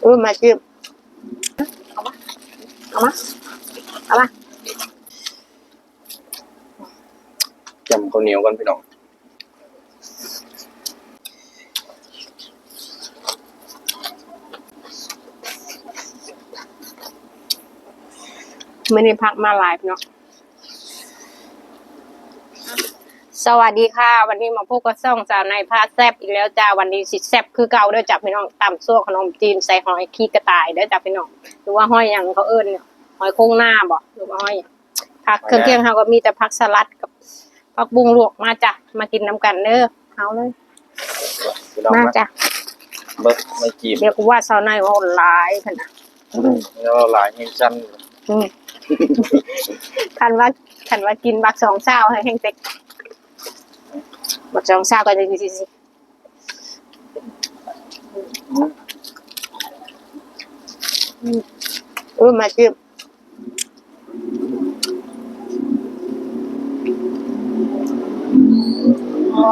เออมาจิ้มเอามาเอามาเอามาจำข้าวเหนียวกันพี่น้องไม่ได้พักมาหลายพี่น้อง สวัสดีค่ะ วันนี้มาพบกับซ่องสาวในพาแซบอีกแล้วจ้าวันนี้สิแซบคือเก่าเด้อจ้าพี่น้องตำซั่วขนมจีนใส่หอยขี้กระต่ายเด้อจ้าพี่น้องหรือว่าห้อยหยังเขาเอิ้นเนี่ยหอยโค้งหน้าบ่หรือว่าห้อยหยังผักเครื่องเคียงเขาก็มีแต่ผักสลัดกับผักบุ้งลวกมาจ้ะมากินน้ำกันเด้อเอาเลยพี่น้องมามาจ้ะเบิกไม่จีบเดี๋ยวกูว่าสาวในว่าหลายขนาดแล้วหลายแห่งชั้นอืมคันว่าคันว่ากินบักสองเช้าให้แห้งเต็ก บักสองเช้าก็จะดีสิเออมาจิ้ม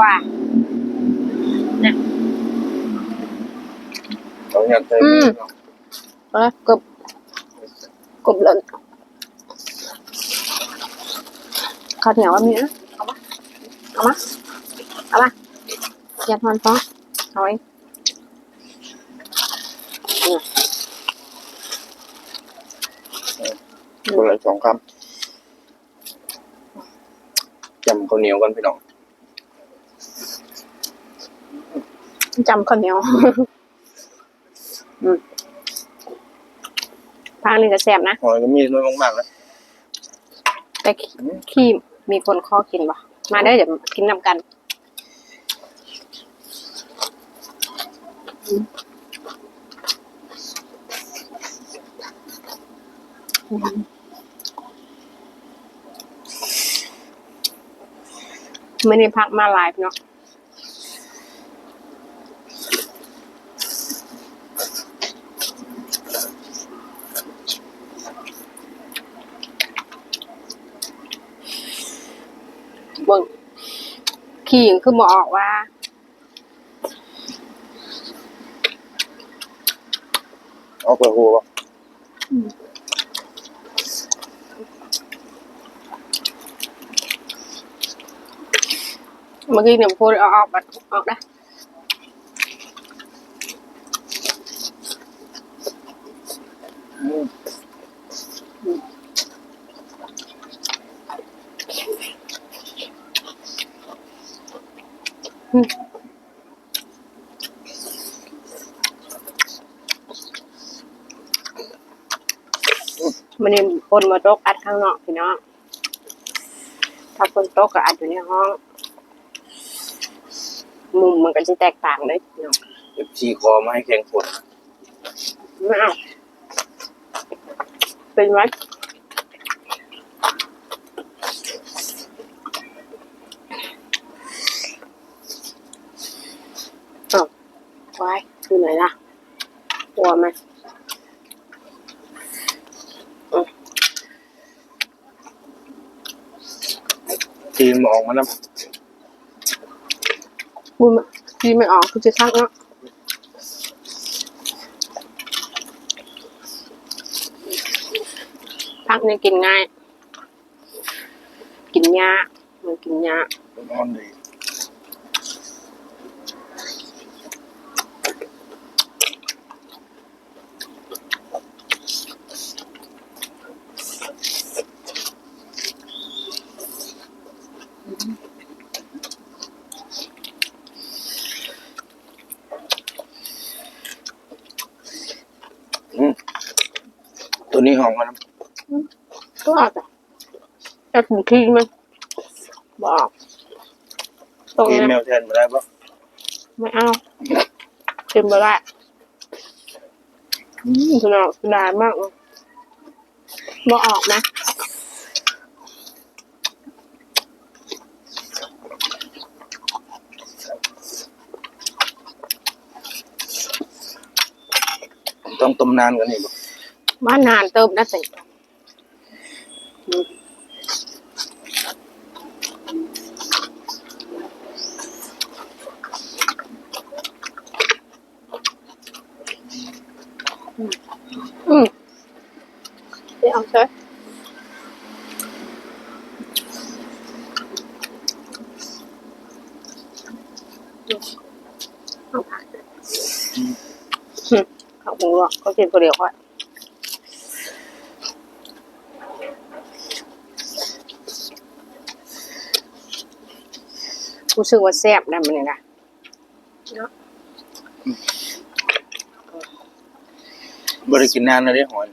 ว้าเขาอยาก เจออืมพี่น้องเออกบกบหล่นข้าวเหนียวว่ามีนะเอามาเอามาเอามาอย่าทอนฟ้องเอาไว้คนละสองคำจำข้าวเหนียวกันพี่น้องจำข้าวเหนียวอืมพางหนึ่งก็แสบนะหอยก็มีน้อยมากๆนะแต่ขี้ขี้มีคนข้อกินปะมาได้อเดี๋ยวกินนำกัน ไม่ได้พักมาหลายพี่เนาะเบิ่งขี่คือบอกออกว่า เอาเปลือกหัวป่ะเมื่อกี้เนี่ยพูดเอาออกบัดออกได้มั นนี่คนมาตกอัดข้างนอกพี่น้องถ้าคนตกก็อัดอยู่ในห้อง มุมมันก็จะแตกต่างเลยพี่น้องเก็บชีคอมาให้แข็งปวดไม่เอาเป็นไหมอ้าวไว้อยู่ไหนล่ะตัวมัน จีนมองมันนะมุมดีไม่ออกคือจะทักเนาะพักเนี่ยกินง่าย กินยากมันกินยากนอนดี ตัวนี้หอมกันนะก็อาจจะจะถึงที่มันบอกตรงกินนี้แมวแทนมาได้ปะไม่เอาเต็มไปละอืมสนุกสนานมากเลยบอกออกนะ ต้องต้มนานกันนี่ปะบ้านนานเติมนะสิอืมไปเอาเถอะเอาผักอืมเขา คงว่าเขากินคนเดียวค่อยรู้สึกว่าแซ่บนะมันเนี่ยนะเนาะบริกินนานนะเด้หอย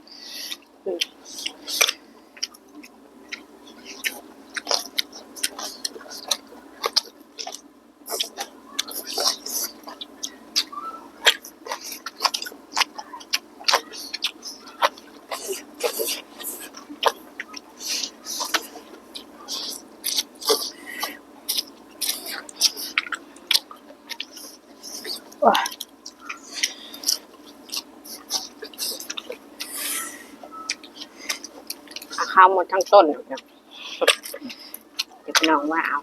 ข้าวหมดทั้งต้นเลยนะเดี๋ยวน้องว่าเอา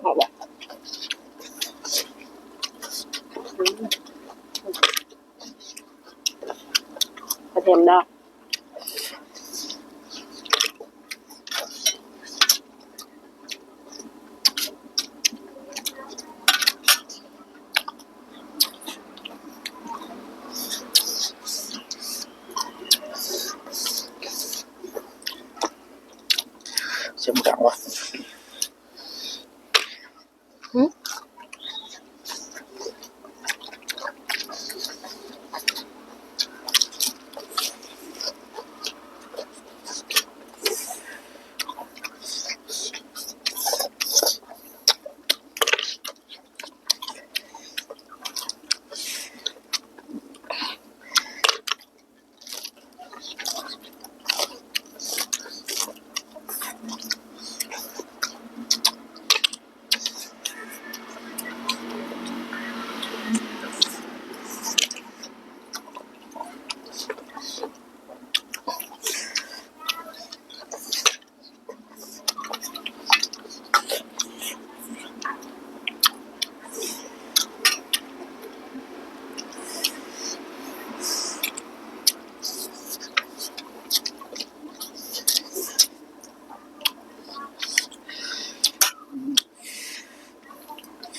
เอาแบบกระเทียมดอก เชื่อมกังวะ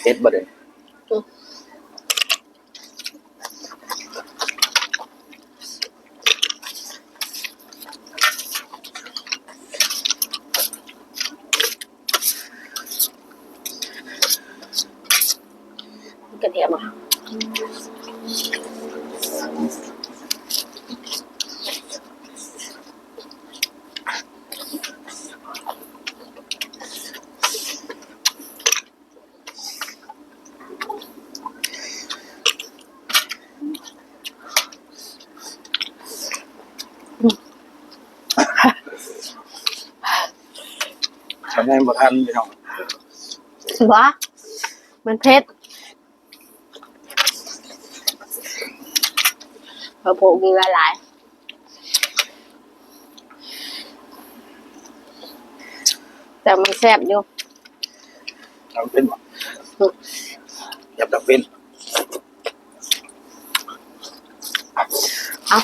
เอ็ดบ่เด่นกระเทียมอะ ทำให้บ่ทันพี่น้องวะมันเผ็ดพอโผล่มีหลายๆแต่มันแซ่บอยู่ทำเป็นบ่อย่าดับเป็น เอา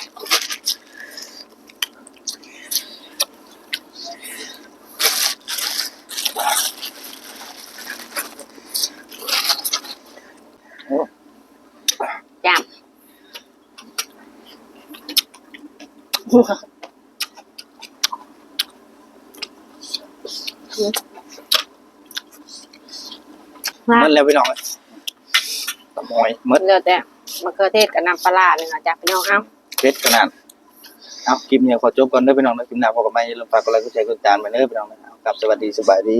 โอ้ จาม มามันแล้วพี่น้องตะมอยหมดเลือดแต่มะเขือเทศกับน้ำปลาร้าเนี่ยนะจ๊ะพี่น้องเอาเพชรขนาดเอาคลิปนี้ขอจบก่อนเด้อพี่น้องนะคลิปหน้าพบกันใหม่อย่าลืมฝากกดไลค์กดแชร์กดติดตามไปเด้อพี่น้องนะเอาครับสวัสดีสบายดี